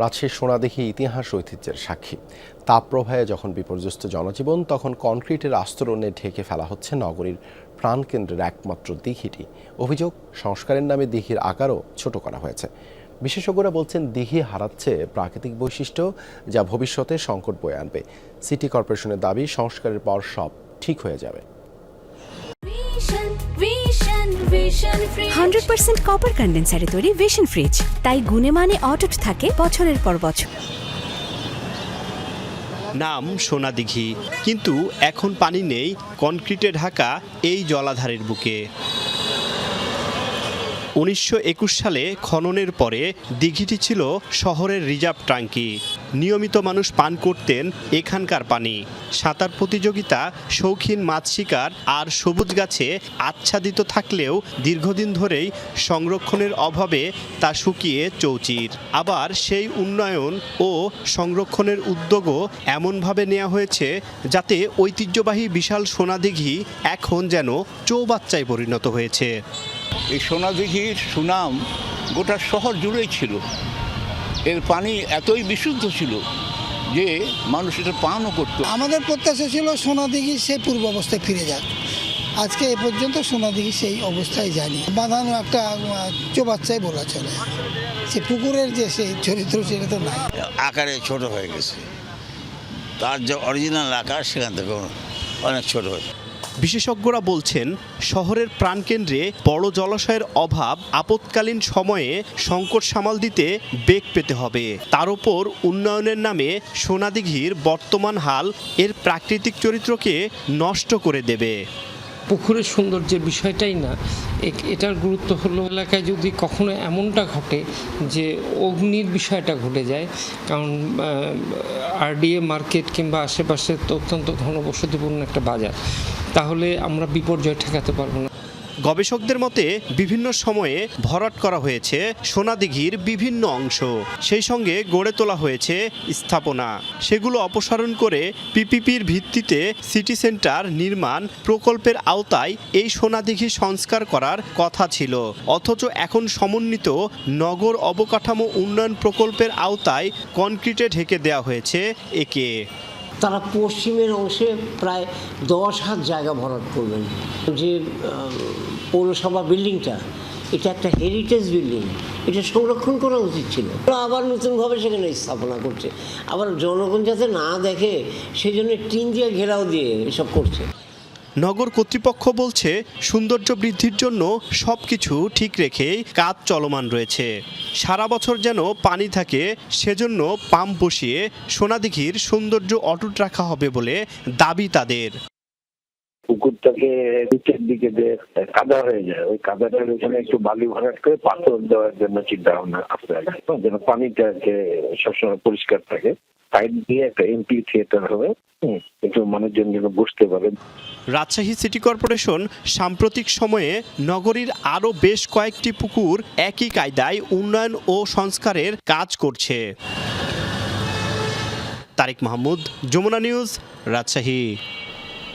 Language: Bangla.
রাজশাহীর সোনাদিঘি ইতিহাস ঐতিহ্যের সাক্ষী। তাপপ্রবাহে যখন বিপর্যস্ত জনজীবন, তখন কনক্রিটের আস্তরণে ঢেকে ফেলা হচ্ছে নগরীর প্রাণকেন্দ্রের একমাত্র দিঘিটি। অভিযোগ, সংস্কারের নামে দিঘির আকারও ছোট করা হয়েছে। বিশেষজ্ঞরা বলছেন, দিঘি হারাচ্ছে প্রাকৃতিক বৈশিষ্ট্য যা ভবিষ্যতে সংকট বয়ে আনবে। সিটি কর্পোরেশনের দাবি, সংস্কারের পর সব ঠিক হয়ে যাবে। হান্ড্রেড পার্সেন্ট কপার কন্ডেন্সারে তৈরি ভিশন ফ্রিজ তাই গুণে মানে অটুট থাকে বছরের পর বছর। নাম সোনাদিঘি কিন্তু এখন পানি নেই কনক্রিটে ঢাকা এই জলাধারের বুকে। উনিশশো একুশ সালে খননের পরে দিঘিটি ছিল শহরের রিজার্ভ ট্যাঙ্কি। নিয়মিত মানুষ পান করতেন এখানকার পানি। সাঁতার প্রতিযোগিতা, শৌখিন মাছ শিকার আর সবুজ গাছে আচ্ছাদিত থাকলেও দীর্ঘদিন ধরেই সংরক্ষণের অভাবে তা শুকিয়ে চৌচির। আবার সেই উন্নয়ন ও সংরক্ষণের উদ্যোগও এমনভাবে নেওয়া হয়েছে যাতে ঐতিহ্যবাহী বিশাল সোনাদিঘি এখন যেন চৌবাচ্চায় পরিণত হয়েছে। এই সোনাদিঘির সুনাম গোটা শহর জুড়েই ছিল। এর পানি এতই বিশুদ্ধ ছিল যে মানুষ এটা পানও করতো। আমাদের প্রত্যাশা ছিল সোনাদিঘি সেই পূর্ব অবস্থায় ফিরে যাক। আজকে এ পর্যন্ত সোনাদিঘি সেই অবস্থায় জানি বাঁধানো একটা চোবাচ্চাই বলা চলে। সে পুকুরের যে সেই চরিত্র সেটা তো নাই। আকারে ছোট হয়ে গেছে। তার যে অরিজিনাল আকার সেখান থেকে অনেক ছোট হয়েছে। বিশেষজ্ঞরা বলছেন, শহরের প্রাণকেন্দ্রে বড় জলাশয়ের অভাব আপৎকালীন সময়ে সংকট সামাল দিতে বেগ পেতে হবে। তার উপর উন্নয়নের নামে সোনাদিঘির বর্তমান হাল এর প্রাকৃতিক চরিত্রকে নষ্ট করে দেবে। পুকুরের সৌন্দর্যের বিষয়টাই না এটার গুরুত্ব হলো এলাকায় যদি কখনো এমনটা ঘটে যে অগ্নির বিষয়টা ঘটে যায়, কারণ আরডিএ মার্কেট কিংবা আশেপাশে অত্যন্ত ঘনবসতিপূর্ণ একটা বাজার তাহলে আমরা বিপর্যয় ঠেকাতে পারব না। গবেষকদের মতে বিভিন্ন সময়ে ভরাট করা হয়েছে সোনাদিঘির বিভিন্ন অংশ। সেই সঙ্গে গড়ে তোলা হয়েছে স্থাপনা। সেগুলো অপসারণ করে পিপিপির ভিত্তিতে সিটি সেন্টার নির্মাণ প্রকল্পের আওতায় এই সোনাদিঘি সংস্কার করার কথা ছিল। অথচ এখন সমন্বিত নগর অবকাঠামো উন্নয়ন প্রকল্পের আওতায় কনক্রিটে ঢেকে দেওয়া হয়েছে একে। তারা পশ্চিমের অংশে প্রায় দশ হাত জায়গা ভরাট করবেন। যে পৌরসভা বিল্ডিংটা, এটা একটা হেরিটেজ বিল্ডিং এটা সংরক্ষণ করা উচিত ছিল। আবার নতুনভাবে সেখানে স্থাপনা করছে। আবার জনগণ যাতে না দেখে সেই জন্য টিন দিয়ে ঘেরাও দিয়ে এসব করছে। নগর কর্তৃপক্ষ বলছে, সৌন্দর্য বৃদ্ধির জন্য সব কিছু ঠিক রেখেই কাজ চলমান রয়েছে। সারা বছর যেন পানি থাকে, সেজন্য পাম্প বসিয়ে সোনাদিঘির সৌন্দর্য অটুট রাখা হবে বলে দাবি তাদের। পুকুরটাকে নিচের দিকে যে কাদা হয়ে যায়, ওই কাদাটার একটু বালি ভরাট করে পাথর দেওয়ার জন্য চিন্তা ভাবনা যেন পানিটাকে সবসময় পরিষ্কার থাকে। সাইড দিয়ে একটা এমপি থিয়েটার হবে একটু মানুষজন যেন বসতে পারেন রাজশাহী সিটি কর্পোরেশন সাম্প্রতিক সময়ে নগরীর আরও বেশ কয়েকটি পুকুর একই কায়দায় উন্নয়ন ও সংস্কারের কাজ করছে। তারিক মাহমুদ, যমুনা নিউজ, রাজশাহী।